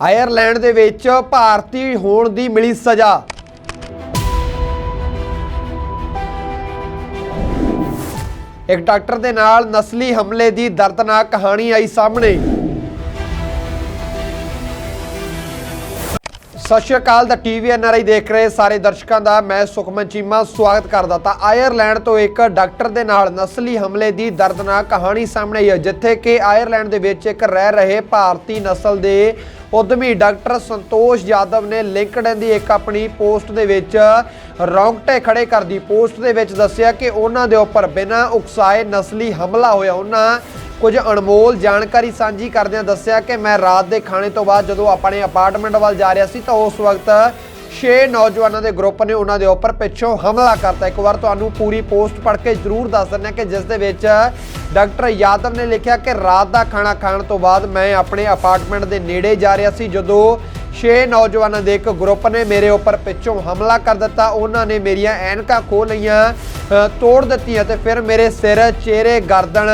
Ireland ਦੇ ਵਿੱਚ ਭਾਰਤੀ ਹੋਣ ਦੀ ਮਿਲੀ ਸਜ਼ਾ। ਇੱਕ ਡਾਕਟਰ ਦੇ ਨਾਲ ਨਸਲੀ ਹਮਲੇ ਦੀ ਦਰਦਨਾਕ ਕਹਾਣੀ ਆਈ ਸਾਹਮਣੇ। ਸਤਿ ਸ਼੍ਰੀ ਅਕਾਲ, ਦਾ ਟੀਵੀ ਐਨਆਰਆਈ ਦੇਖ ਰਹੇ ਸਾਰੇ ਦਰਸ਼ਕਾਂ ਦਾ, ਮੈਂ ਸੁਖਮਨ ਚੀਮਾ, ਸਵਾਗਤ ਕਰਦਾ ਤਾਂ ਆਇਰਲੈਂਡ ਤੋਂ ਇੱਕ ਡਾਕਟਰ ਦੇ ਨਾਲ ਨਸਲੀ ਹਮਲੇ ਦੀ ਦਰਦਨਾਕ ਕਹਾਣੀ ਸਾਹਮਣੇ ਆਈ ਹੈ, ਜਿੱਥੇ ਕਿ ਆਇਰਲੈਂਡ ਦੇ ਵਿੱਚ ਇੱਕ ਰਹਿ ਰਹੇ ਭਾਰਤੀ ਨਸਲ ਦੇ ਉਦਮੀ ਡਾਕਟਰ ਸੰਤੋਸ਼ ਯਾਦਵ ਨੇ ਲਿੰਕਡਇਨ ਦੀ ਇੱਕ ਆਪਣੀ ਪੋਸਟ ਦੇ ਵਿੱਚ ਰੌਂਗਟੇ ਖੜੇ ਕਰਦੀ ਪੋਸਟ ਦੇ ਵਿੱਚ ਦੱਸਿਆ ਕਿ ਉਹਨਾਂ ਦੇ ਉੱਪਰ ਬਿਨਾਂ ਉਕਸਾਏ ਨਸਲੀ ਹਮਲਾ ਹੋਇਆ। ਉਹਨਾਂ ਕੁਝ ਅਣਮੋਲ ਜਾਣਕਾਰੀ ਸਾਂਝੀ ਕਰਦਿਆਂ ਦੱਸਿਆ ਕਿ ਮੈਂ ਰਾਤ ਦੇ ਖਾਣੇ ਤੋਂ ਬਾਅਦ ਜਦੋਂ ਆਪਣੇ ਅਪਾਰਟਮੈਂਟ ਵੱਲ ਜਾ ਰਿਹਾ ਸੀ ਤਾਂ ਉਸ ਵਕਤ ਛੇ ਨੌਜਵਾਨਾਂ ਦੇ ਗਰੁੱਪ ਨੇ ਉਹਨਾਂ ਦੇ ਉੱਪਰ ਪਿੱਛੋਂ ਹਮਲਾ ਕਰਤਾ। ਇੱਕ ਵਾਰ ਤੁਹਾਨੂੰ ਪੂਰੀ ਪੋਸਟ ਪੜ੍ਹ ਕੇ ਜ਼ਰੂਰ ਦੱਸ ਦਿੰਦੇ ਹਾਂ ਕਿ ਜਿਸ ਦੇ ਵਿੱਚ ਡਾਕਟਰ ਯਾਦਵ ਨੇ ਲਿਖਿਆ ਕਿ ਰਾਤ ਦਾ ਖਾਣਾ ਖਾਣ ਤੋਂ ਬਾਅਦ ਮੈਂ ਆਪਣੇ ਅਪਾਰਟਮੈਂਟ ਦੇ ਨੇੜੇ ਜਾ ਰਿਹਾ ਸੀ। ਜਦੋਂ ਛੇ ਨੌਜਵਾਨਾਂ ਦੇ ਇੱਕ ਗਰੁੱਪ ਨੇ ਮੇਰੇ ਉੱਪਰ ਪਿੱਛੋਂ ਹਮਲਾ ਕਰ ਦਿੱਤਾ। ਉਹਨਾਂ ਨੇ ਮੇਰੀਆਂ ਐਨਕਾਂ ਖੋਹ ਲਈਆਂ ਤੋੜ ਦਿੱਤੀਆਂ ਤੇ ਫਿਰ ਮੇਰੇ ਸਿਰ, ਚਿਹਰੇ, ਗਰਦਨ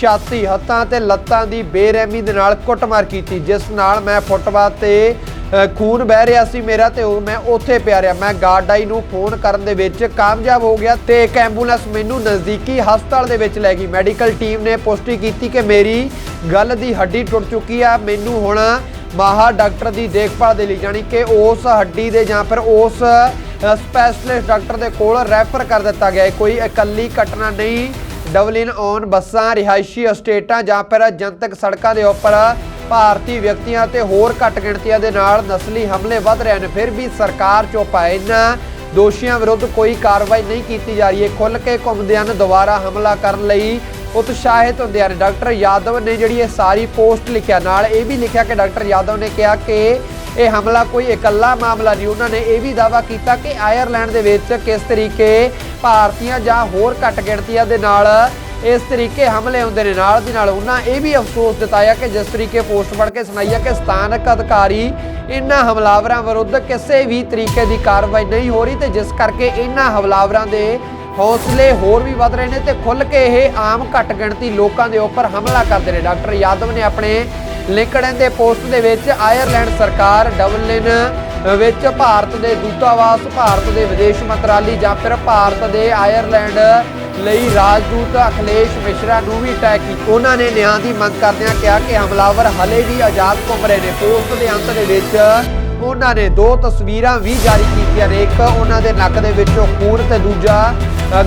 ਛਾਤੀ ਹੱਥਾਂ ਤੇ ਲੱਤਾਂ ਦੀ ਬੇਰਹਿਮੀ ਦੇ ਨਾਲ ਕੁੱਟਮਾਰ ਕੀਤੀ, ਜਿਸ ਨਾਲ ਮੈਂ ਫੁੱਟਬਾਥ ਤੇ ਖੂਨ ਵਹਿ ਰਿਹਾ ਸੀ ਮੇਰਾ ਤੇ ਉਹ ਮੈਂ ਉੱਥੇ ਪਿਆ ਰਿਹਾ। ਮੈਂ ਗਾਰਡਾਈ ਨੂੰ ਫੋਨ ਕਰਨ ਦੇ ਵਿੱਚ ਕਾਮਯਾਬ ਹੋ ਗਿਆ ਤੇ ਇੱਕ ਐਂਬੂਲੈਂਸ ਮੈਨੂੰ ਨਜ਼ਦੀਕੀ ਹਸਪਤਾਲ ਦੇ ਵਿੱਚ ਲੈ ਗਈ। ਮੈਡੀਕਲ ਟੀਮ ਨੇ ਪੁਸ਼ਟੀ ਕੀਤੀ ਕਿ ਮੇਰੀ ਗੱਲ ਦੀ ਹੱਡੀ ਟੁੱਟ ਚੁੱਕੀ ਆ। ਮੈਨੂੰ ਹੁਣ ਮਾਹਰ ਡਾਕਟਰ ਦੀ ਦੇਖਭਾਲ ਦੇ ਲਈ, ਜਾਣੀ ਕਿ ਉਸ ਹੱਡੀ ਦੇ ਜਾਂ ਫਿਰ ਉਸ ਸਪੈਸ਼ਲਿਸਟ ਡਾਕਟਰ ਦੇ ਕੋਲ ਰੈਫਰ ਕਰ ਦਿੱਤਾ ਗਿਆ। ਹੈ। ਕੋਈ ਇਕੱਲੀ ਘਟਨਾ ਨਹੀਂ ਡਬਲਿਨ ਔਨ ਬੱਸਾਂ, ਰਿਹਾਇਸ਼ੀ ਅਸਟੇਟਾਂ ਜਾਂ ਫਿਰ ਜਨਤਕ ਸੜਕਾਂ ਦੇ ਉੱਪਰ ਭਾਰਤੀ ਵਿਅਕਤੀਆਂ ਤੇ ਹੋਰ ਘੱਟ ਗਿਣਤੀਆਂ ਦੇ ਨਾਲ ਨਸਲੀ ਹਮਲੇ ਵੱਧ ਰਹੇ ਨੇ। ਫਿਰ ਵੀ ਸਰਕਾਰ ਚੁੱਪ ਹੈ ਇਹਨਾਂ ਦੋਸ਼ੀਆਂ ਵਿਰੁੱਧ ਕੋਈ ਕਾਰਵਾਈ ਨਹੀਂ ਕੀਤੀ ਜਾ ਰਹੀ ਹੈ। ਖੁੱਲ ਕੇ ਘੁੰਮਦੇ ਹਨ ਦੁਬਾਰਾ ਹਮਲਾ ਕਰਨ ਲਈ ਉਤਸ਼ਾਹਿਤ ਹੁੰਦੇ ਹਨ। ਡਾਕਟਰ ਯਾਦਵ ਨੇ ਜਿਹੜੀ ਇਹ ਸਾਰੀ ਪੋਸਟ ਲਿਖਿਆ, ਨਾਲ ਇਹ ਵੀ ਲਿਖਿਆ ਕਿ ਡਾਕਟਰ ਯਾਦਵ ਨੇ ਕਿਹਾ ਕਿ ਇਹ ਹਮਲਾ ਕੋਈ ਇਕੱਲਾ ਮਾਮਲਾ ਨਹੀਂ। ਉਹਨਾਂ ਨੇ ਇਹ ਵੀ ਦਾਅਵਾ ਕੀਤਾ ਕਿ ਆਇਰਲੈਂਡ ਦੇ ਵਿੱਚ ਕਿਸ ਤਰੀਕੇ ਭਾਰਤੀਆਂ ਜਾਂ ਹੋਰ ਘੱਟ ਗਿਣਤੀਆਂ ਦੇ ਨਾਲ ਇਸ ਤਰੀਕੇ ਹਮਲੇ ਹੁੰਦੇ ਨੇ ਨਾਲ ਦੀ ਨਾਲ ਉਹਨਾਂ ਇਹ ਵੀ ਅਫਸੋਸ ਜਤਾਇਆ ਕਿ ਜਿਸ ਤਰੀਕੇ ਪੋਸਟ ਪੜ੍ਹ ਕੇ ਸੁਣਾਈਆ ਕਿ ਸਥਾਨਕ ਅਧਿਕਾਰੀ ਇਹਨਾਂ ਹਮਲਾਵਰਾਂ ਵਿਰੁੱਧ ਕਿਸੇ ਵੀ ਤਰੀਕੇ ਦੀ ਕਾਰਵਾਈ ਨਹੀਂ ਹੋ ਰਹੀ ਤੇ ਜਿਸ ਕਰਕੇ ਇਹਨਾਂ ਹਮਲਾਵਰਾਂ ਦੇ ਹੌਸਲੇ ਹੋਰ ਵੀ ਵੱਧ ਰਹੇ ਨੇ ਤੇ ਖੁੱਲ ਕੇ ਇਹ ਆਮ ਘੱਟ ਗਿਣਤੀ ਲੋਕਾਂ ਦੇ ਉੱਪਰ ਹਮਲਾ ਕਰਦੇ ਨੇ। ਡਾਕਟਰ ਯਾਦਵ ਨੇ ਆਪਣੇ ਲਿੰਕੜਨ ਦੇ ਪੋਸਟ ਦੇ ਵਿੱਚ ਆਇਰਲੈਂਡ ਸਰਕਾਰ ਡਬਲਿਨ ਵਿੱਚ ਭਾਰਤ ਦੇ ਦੂਤਾਵਾਸ, ਭਾਰਤ ਦੇ ਵਿਦੇਸ਼ ਮੰਤਰਾਲੇ ਜਾਂ ਫਿਰ ਭਾਰਤ ਦੇ ਆਇਰਲੈਂਡ ਲਈ ਰਾਜਦੂਤ ਅਖਿਲੇਸ਼ ਮਿਸ਼ਰਾ ਨੂੰ ਵੀ ਟੈਗ ਕੀਤਾ ਉਹਨਾਂ ਨੇ ਨਿਆਂ ਦੀ ਮੰਗ ਕਰਦਿਆਂ ਕਿਹਾ ਕਿ ਹਮਲਾਵਰ ਹਲੇ ਵੀ ਆਜ਼ਾਦ ਘੁੰਮ ਰਹੇ ਨੇ। ਪੋਸਟ ਦੇ ਅੰਤ ਦੇ ਵਿੱਚ ਉਹਨਾਂ ਨੇ ਦੋ ਤਸਵੀਰਾਂ ਵੀ ਜਾਰੀ ਕੀਤੀਆਂ ਨੇ। ਇੱਕ ਉਹਨਾਂ ਦੇ ਨੱਕ ਦੇ ਵਿੱਚੋਂ ਖੂਨ ਤੇ ਦੂਜਾ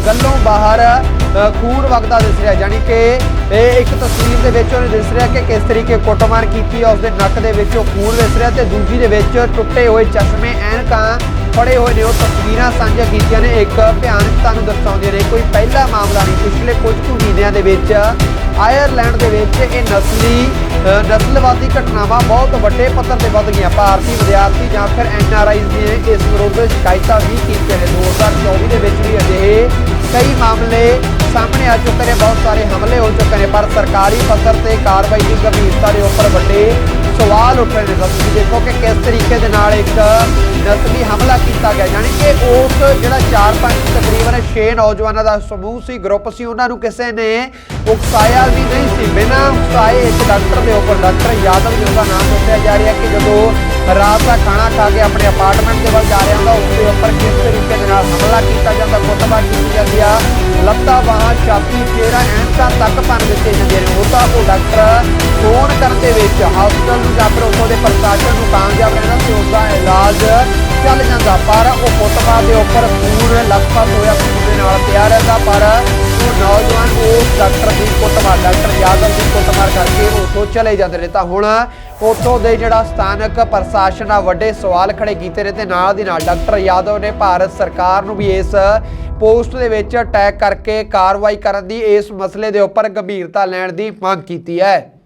ਗੱਲੋਂ ਬਾਹਰ ਖੂਨ ਵਗਦਾ ਦਿਸ ਰਿਹਾ। ਜਾਨੀ ਕਿ ਇਹ ਇੱਕ ਤਸਵੀਰ ਦੇ ਵਿੱਚ ਉਹਨੇ ਦਿਸ ਰਿਹਾ ਕਿ ਕਿਸ ਤਰੀਕੇ ਕੁੱਟਮਾਰ ਕੀਤੀ ਹੈ ਉਸਦੇ ਨੱਕ ਦੇ ਵਿੱਚੋਂ ਖੂਨ ਦਿਸ ਰਿਹਾ ਤੇ ਦੂਜੀ ਦੇ ਵਿੱਚ ਟੁੱਟੇ ਹੋਏ ਚਸ਼ਮੇ ਐਨਕਾਂ ਫੜੇ ਹੋਏ ਨੇ। ਉਹ ਤਸਵੀਰਾਂ ਸਾਂਝਾ ਕੀਤੀਆਂ ਨੇ। ਇੱਕ ਭਿਆਨਕ ਤੁਹਾਨੂੰ ਦਰਸਾਉਂਦੀਆਂ ਨੇ, ਕੋਈ ਪਹਿਲਾ ਮਾਮਲਾ ਨਹੀਂ, ਪਿਛਲੇ ਕੁਝ ਕੁ ਮਹੀਨਿਆਂ ਦੇ ਵਿੱਚ ਆਇਰਲੈਂਡ ਦੇ ਵਿੱਚ ਇਹ ਨਸਲੀ ਨਸਲਵਾਦੀ ਘਟਨਾਵਾਂ ਬਹੁਤ ਵੱਡੇ ਪੱਧਰ ਤੇ ਵੱਧ ਗਈਆਂ। ਭਾਰਤੀ ਵਿਦਿਆਰਥੀ ਜਾਂ ਫਿਰ ਐਨਆਰਆਈਜ਼ ਨੇ ਇਸ ਵਿਰੁੱਧ ਸ਼ਿਕਾਇਤਾਂ ਵੀ ਕੀਤੀਆਂ ਨੇ। 2024 ਦੇ ਵਿੱਚ ਵੀ ਅਜਿਹੇ ਕਈ ਮਾਮਲੇ ਸਾਹਮਣੇ ਆ ਚੁੱਕੇ ਨੇ। ਬਹੁਤ ਸਾਰੇ ਹਮਲੇ ਹੋ ਚੁੱਕੇ ਨੇ, ਪਰ ਸਰਕਾਰੀ ਪੱਧਰ ਤੇ ਕਾਰਵਾਈ ਦੀ ਗੰਭੀਰਤਾ ਦੇ ਉੱਪਰ ਵੱਡੇ ਸਵਾਲ ਉੱਠ ਰਹੇ ਨੇ ਤੁਸੀਂ ਦੇਖੋ ਕਿ ਕਿਸ ਤਰੀਕੇ ਦੇ ਨਾਲ ਇੱਕ ਨਸਲੀ ਹਮਲਾ ਕੀਤਾ ਗਿਆ। ਯਾਨੀ ਕਿ ਉਸ ਜਿਹੜਾ 4-5 ਤਕਰੀਬਨ 6 ਨੌਜਵਾਨਾਂ ਦਾ ਸਮੂਹ ਸੀ, ਗਰੁੱਪ ਸੀ, ਉਹਨਾਂ ਨੂੰ ਕਿਸੇ ਨੇ ਉਕਸਾਇਆ ਵੀ ਨਹੀਂ ਸੀ। ਬਿਨਾਂ ਉਕਸਾਏ ਇੱਕ ਡਾਕਟਰ ਦੇ ਉੱਪਰ, ਡਾਕਟਰ ਯਾਦਵ ਜੀ ਦਾ ਨਾਮ ਦੱਸਿਆ ਜਾ ਰਿਹਾ ਕਿ ਜਦੋਂ ਰਾਤ ਦਾ ਖਾਣਾ ਖਾ ਕੇ ਆਪਣੇ ਅਪਾਰਟਮੈਂਟ ਦੇ ਵੱਲ ਜਾ ਰਿਹਾ ਹੁੰਦਾ, ਉਸ ਦੇ ਉੱਪਰ ਕਿਸ ਤਰੀਕੇ ਦੇ ਨਾਲ ਹਮਲਾ ਕੀਤਾ ਜਾਂਦਾ, ਕੁੱਟਮਾਰ ਕੀਤੀ ਜਾਂਦੀ ਆ। ਲੱਤਾਂ, ਬਾਹਾਂ, ਛਾਤੀ, ਚਿਹਰਾ ਐਨਕਾਂ ਤੱਕ ਭੰਨ ਦਿੱਤੇ ਜਾਂਦੇ ਨੇ। ਉਹ ਤਾਂ ਉਹ ਡਾਕਟਰ ਫੋਨ ਕਰਨ ਦੇ ਵਿੱਚ ਹਸਪਤਾਲ ਨੂੰ ਜਾਂ ਫਿਰ ਉੱਥੋਂ ਦੇ ਪ੍ਰਸ਼ਾਸਨ ਨੂੰ ਕਾਮਯਾਬ ਰਹਿਣਾ ਤੇ ਉਸ ਦਾ ਇਲਾਜ ਚੱਲ ਜਾਂਦਾ, ਪਰ ਉਹ ਫੁੱਟਬਾਲ ਦੇ ਉੱਪਰ ਖੂਨ ਲਖਪਤ ਹੋਇਆ ਖੂਨ ਦੇ ਨਾਲ, ਪਿਆ ਰਹਿੰਦਾ, ਪਰ ਉਹ ਨੌਜਵਾਨ ਉਸ ਡਾਕਟਰ ਦੀ ਕੁੱਟਮਾਰ, ਡਾਕਟਰ ਯਾਦਵ ਦੀ ਕੁੱਟਮਾਰ ਕਰਕੇ ਉੱਥੋਂ ਚਲੇ ਜਾਂਦੇ ਨੇ ਤਾਂ ਹੁਣ ਉੱਥੋਂ ਦੇ ਜਿਹੜਾ ਸਥਾਨਕ ਪ੍ਰਸ਼ਾਸਨ ਆ, ਵੱਡੇ ਸਵਾਲ ਖੜੇ ਕੀਤੇ ਨੇ ਤੇ ਨਾਲ ਦੀ ਨਾਲ ਡਾਕਟਰ ਯਾਦਵ ਨੇ ਭਾਰਤ ਸਰਕਾਰ ਨੂੰ ਵੀ ਇਸ ਪੋਸਟ ਦੇ ਵਿੱਚ ਅਟੈਕ ਕਰਕੇ ਕਾਰਵਾਈ ਕਰਨ ਦੀ ਇਸ ਮਸਲੇ ਦੇ ਉੱਪਰ ਗੰਭੀਰਤਾ ਲੈਣ ਦੀ ਮੰਗ ਕੀਤੀ ਹੈ।